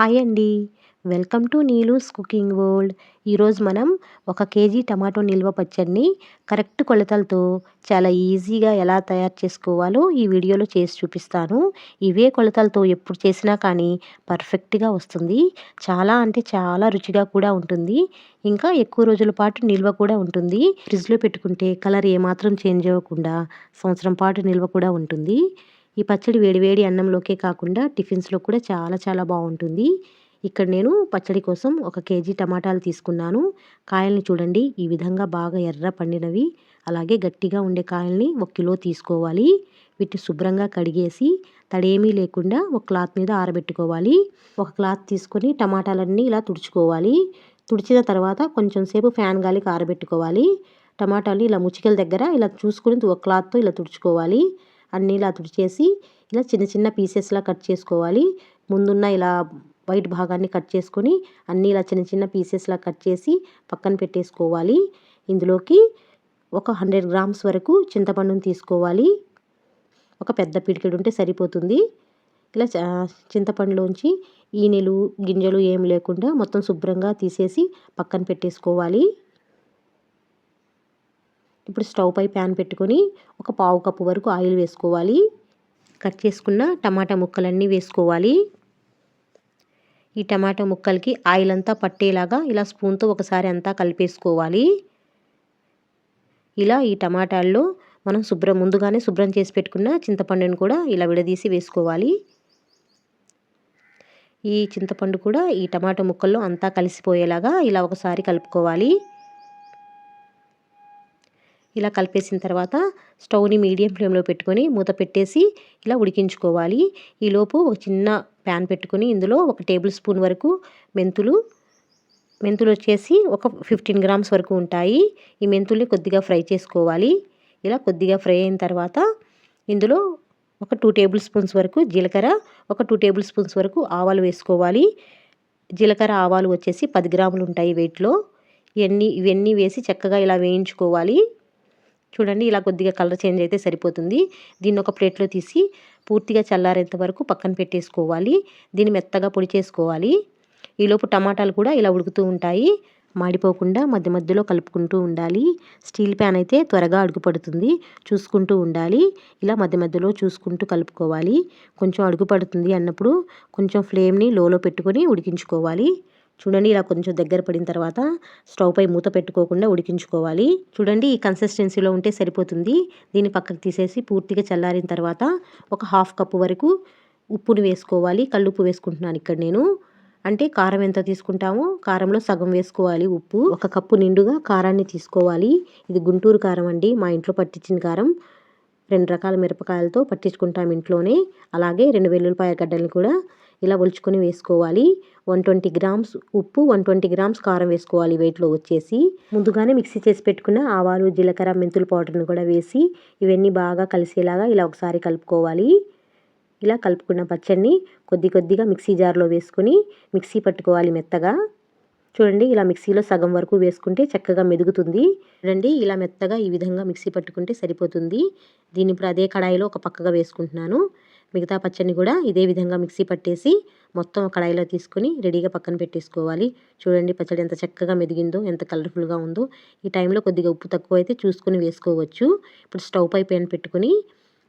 Hi అండి. Welcome to Neelu's cooking world. ఈరోజు మనం ఒక కేజీ టమాటో నిల్వ పచ్చడిని కరెక్ట్ కొలతలతో చాలా ఈజీగా ఎలా తయారు చేసుకోవాలో ఈ వీడియోలో చేసి చూపిస్తాను. ఇవే కొలతలతో ఎప్పుడు చేసినా కానీ పర్ఫెక్ట్గా వస్తుంది. చాలా అంటే చాలా రుచిగా కూడా ఉంటుంది. ఇంకా ఎక్కువ రోజుల పాటు నిల్వ కూడా ఉంటుంది. ఫ్రిడ్జ్లో పెట్టుకుంటే కలర్ ఏమాత్రం చేంజ్ అవ్వకుండా సంవత్సరం పాటు నిల్వ కూడా ఉంటుంది. ఈ పచ్చడి వేడివేడి అన్నంలోకే కాకుండా టిఫిన్స్లో కూడా చాలా చాలా బాగుంటుంది ఇక్కడ నేను పచ్చడి కోసం ఒక కేజీ టమాటాలు తీసుకున్నాను. కాయల్ని చూడండి ఈ విధంగా బాగా ఎర్ర పండినవి అలాగే గట్టిగా ఉండే కాయల్ని ఒక కిలో తీసుకోవాలి. వీటిని శుభ్రంగా కడిగేసి తడేమీ లేకుండా ఒక క్లాత్ మీద ఆరబెట్టుకోవాలి. ఒక క్లాత్ తీసుకొని టమాటాలన్నీ ఇలా తుడుచుకోవాలి. తుడిచిన తర్వాత కొంచెం సేపు ఫ్యాన్ గాలికి ఆరబెట్టుకోవాలి. టమాటాలు ఇలా ముచ్చికల దగ్గర ఇలా చూసుకుని ఒక క్లాత్తో ఇలా తుడుచుకోవాలి. అన్నీ ఇలా తుడిచేసి ఇలా చిన్న చిన్న పీసెస్లా కట్ చేసుకోవాలి. ముందున్న ఇలా వైట్ భాగాన్ని కట్ చేసుకొని అన్నీ ఇలా చిన్న చిన్న పీసెస్లా కట్ చేసి పక్కన పెట్టేసుకోవాలి. ఇందులోకి ఒక హండ్రెడ్ గ్రామ్స్ వరకు చింతపండుని తీసుకోవాలి. ఒక పెద్ద పిడికెడు ఉంటే సరిపోతుంది. ఇలా చింతపండులోంచి ఈనెలు గింజలు ఏం లేకుండా మొత్తం శుభ్రంగా తీసేసి పక్కన పెట్టేసుకోవాలి. ఇప్పుడు స్టవ్ పై ప్యాన్ పెట్టుకొని ఒక పావు కప్పు వరకు ఆయిల్ వేసుకోవాలి. కట్ చేసుకున్న టమాటా ముక్కలన్నీ వేసుకోవాలి. ఈ టమాటా ముక్కలకి ఆయిల్ అంతా పట్టేలాగా ఇలా స్పూన్తో ఒకసారి అంతా కలిపేసుకోవాలి. ఇలా ఈ టమాటాల్లో మనం శుభ్రం ముందుగానే శుభ్రం చేసి పెట్టుకున్న చింతపండును కూడా ఇలా విడదీసి వేసుకోవాలి. ఈ చింతపండు కూడా ఈ టమాటా ముక్కల్లో అంతా కలిసిపోయేలాగా ఇలా ఒకసారి కలుపుకోవాలి. ఇలా కలిపేసిన తర్వాత స్టవ్ని మీడియం ఫ్లేమ్లో పెట్టుకొని మూత పెట్టేసి ఇలా ఉడికించుకోవాలి. ఈలోపు ఒక చిన్న ప్యాన్ పెట్టుకొని ఇందులో ఒక టేబుల్ స్పూన్ వరకు మెంతులు మెంతులు వచ్చేసి ఒక ఫిఫ్టీన్ గ్రామ్స్ వరకు ఉంటాయి. ఈ మెంతుల్ని కొద్దిగా ఫ్రై చేసుకోవాలి. ఇలా కొద్దిగా ఫ్రై అయిన తర్వాత ఇందులో ఒక టూ టేబుల్ స్పూన్స్ వరకు జీలకర్ర ఒక టూ టేబుల్ స్పూన్స్ వరకు ఆవాలు వేసుకోవాలి. జీలకర్ర ఆవాలు వచ్చేసి పది గ్రాములు ఉంటాయి వెయిట్లో. ఇవన్నీ ఇవన్నీ వేసి చక్కగా ఇలా వేయించుకోవాలి. చూడండి ఇలా కొద్దిగా కలర్ చేంజ్ అయితే సరిపోతుంది. దీన్ని ఒక ప్లేట్లో తీసి పూర్తిగా చల్లారేంత వరకు పక్కన పెట్టేసుకోవాలి. దీన్ని మెత్తగా పొడి చేసుకోవాలి. ఈలోపు టమాటాలు కూడా ఇలా ఉడుకుతూ ఉంటాయి. మాడిపోకుండా మధ్య మధ్యలో కలుపుకుంటూ ఉండాలి. స్టీల్ ప్యాన్ అయితే త్వరగా అడుగుపడుతుంది. చూసుకుంటూ ఉండాలి. ఇలా మధ్య మధ్యలో చూసుకుంటూ కలుపుకోవాలి. కొంచెం అడుగుపడుతుంది అన్నప్పుడు కొంచెం ఫ్లేమ్ని లోలో పెట్టుకొని ఉడికించుకోవాలి. చూడండి ఇలా కొంచెం దగ్గర పడిన తర్వాత స్టవ్ పై మూత పెట్టుకోకుండా ఉడికించుకోవాలి. చూడండి ఈ కన్సిస్టెన్సీలో ఉంటే సరిపోతుంది. దీన్ని పక్కకు తీసేసి పూర్తిగా చల్లారిన తర్వాత ఒక హాఫ్ కప్పు వరకు ఉప్పుని వేసుకోవాలి. కల్లుప్పు వేసుకుంటున్నాను ఇక్కడ నేను. అంటే కారం ఎంత తీసుకుంటామో కారంలో సగం వేసుకోవాలి ఉప్పు. ఒక కప్పు నిండుగా కారాన్ని తీసుకోవాలి. ఇది గుంటూరు కారం అండి. మా ఇంట్లో పట్టించిన కారం. రెండు రకాల మిరపకాయలతో పట్టించుకుంటాం ఇంట్లోనే. అలాగే రెండు వెల్లుల్లిపాయ గడ్డల్ని కూడా ఇలా ఒలుచుకొని వేసుకోవాలి. వన్ ట్వంటీ గ్రామ్స్ ఉప్పు వన్ ట్వంటీ గ్రామ్స్ కారం వేసుకోవాలి వెయిట్లో వచ్చేసి. ముందుగానే మిక్సీ చేసి పెట్టుకున్న ఆవాలు జీలకర్ర మెంతుల పౌడర్ని కూడా వేసి ఇవన్నీ బాగా కలిసేలాగా ఇలా ఒకసారి కలుపుకోవాలి. ఇలా కలుపుకున్న పచ్చడిని కొద్ది కొద్దిగా మిక్సీ జార్లో వేసుకొని మిక్సీ పట్టుకోవాలి మెత్తగా. చూడండి ఇలా మిక్సీలో సగం వరకు వేసుకుంటే చక్కగా మెదుగుతుంది. చూడండి ఇలా మెత్తగా ఈ విధంగా మిక్సీ పట్టుకుంటే సరిపోతుంది. దీన్ని ఇప్పుడు అదే కడాయిలో ఒక పక్కగా వేసుకుంటున్నాను. మిగతా పచ్చడిని కూడా ఇదే విధంగా మిక్సీ పట్టేసి మొత్తం కడాయిలో తీసుకొని రెడీగా పక్కన పెట్టేసుకోవాలి. చూడండి పచ్చడి ఎంత చక్కగా మెదిగిందో ఎంత కలర్ఫుల్గా ఉందో. ఈ టైంలో కొద్దిగా ఉప్పు తక్కువ అయితే చూసుకొని వేసుకోవచ్చు. ఇప్పుడు స్టవ్ పై పెన్ పెట్టుకొని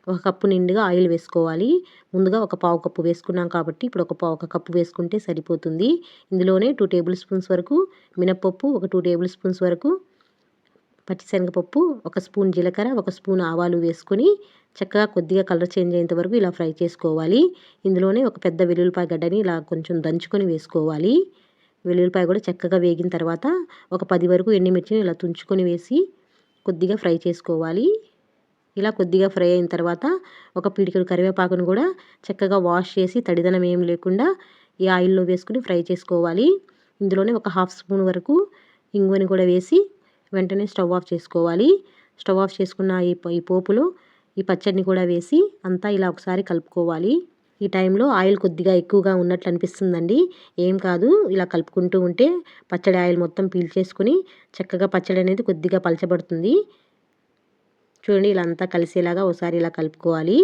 ఒక కప్పు నిండుగా ఆయిల్ వేసుకోవాలి. ముందుగా ఒక పావు కప్పు వేసుకున్నాం కాబట్టి ఇప్పుడు ఒక పావు ఒక కప్పు వేసుకుంటే సరిపోతుంది. ఇందులోనే టూ టేబుల్ స్పూన్స్ వరకు మినప్పప్పు ఒక టూ టేబుల్ స్పూన్స్ వరకు పచ్చిశనగపప్పు ఒక స్పూన్ జీలకర్ర ఒక స్పూన్ ఆవాలు వేసుకొని చక్కగా కొద్దిగా కలర్ చేంజ్ అయ్యేంత వరకు ఇలా ఫ్రై చేసుకోవాలి. ఇందులోనే ఒక పెద్ద వెల్లుల్లిపాయ గడ్డని ఇలా కొంచెం దంచుకొని వేసుకోవాలి. వెల్లుల్లిపాయ కూడా చక్కగా వేగిన తర్వాత ఒక పది వరకు ఎండుమిర్చిని ఇలా తుంచుకొని వేసి కొద్దిగా ఫ్రై చేసుకోవాలి. ఇలా కొద్దిగా ఫ్రై అయిన తర్వాత ఒక పిడికెడు కరివేపాకును కూడా చక్కగా వాష్ చేసి తడిదనం ఏం లేకుండా ఈ ఆయిల్లో వేసుకుని ఫ్రై చేసుకోవాలి. ఇందులోనే ఒక హాఫ్ స్పూన్ వరకు ఇంగువని కూడా వేసి వెంటనే స్టవ్ ఆఫ్ చేసుకోవాలి. స్టవ్ ఆఫ్ చేసుకున్న ఈ ఈ పోపులో ఈ పచ్చడిని కూడా వేసి అంతా ఇలా ఒకసారి కలుపుకోవాలి. ఈ టైంలో ఆయిల్ కొద్దిగా ఎక్కువగా ఉన్నట్లు అనిపిస్తుందండి. ఏం కాదు ఇలా కలుపుకుంటూ ఉంటే పచ్చడి ఆయిల్ మొత్తం పీల్చేసుకుని చక్కగా పచ్చడి అనేది కొద్దిగా పలచబడుతుంది. చూడండి ఇలా అంతా కలిసేలాగా ఒకసారి ఇలా కలుపుకోవాలి.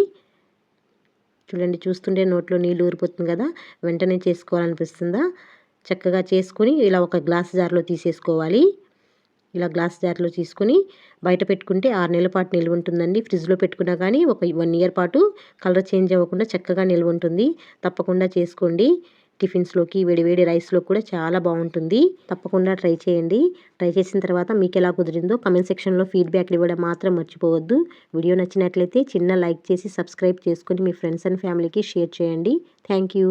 చూడండి చూస్తుంటే నోట్లో నీళ్ళు ఊరిపోతుంది కదా వెంటనే చేసుకోవాలనిపిస్తుందా? చక్కగా చేసుకుని ఇలా ఒక గ్లాస్ జార్లో తీసేసుకోవాలి. ఇలా గ్లాస్ జార్లో తీసుకుని బయట పెట్టుకుంటే ఆరు నెలల పాటు నిల్వ ఉంటుందండి. ఫ్రిడ్జ్లో పెట్టుకున్నా కానీ ఒక వన్ ఇయర్ పాటు కలర్ చేంజ్ అవ్వకుండా చక్కగా నిల్వ ఉంటుంది. తప్పకుండా చేసుకోండి. టిఫిన్స్లోకి వేడివేడి రైస్లో కూడా చాలా బాగుంటుంది. తప్పకుండా ట్రై చేయండి. ట్రై చేసిన తర్వాత మీకు ఎలా కుదిరిందో కమెంట్ సెక్షన్లో ఫీడ్బ్యాక్ ఇవ్వడం మాత్రం మర్చిపోవద్దు. వీడియో నచ్చినట్లయితే చిన్న లైక్ చేసి సబ్స్క్రైబ్ చేసుకొని మీ ఫ్రెండ్స్ అండ్ ఫ్యామిలీకి షేర్ చేయండి. Thank you.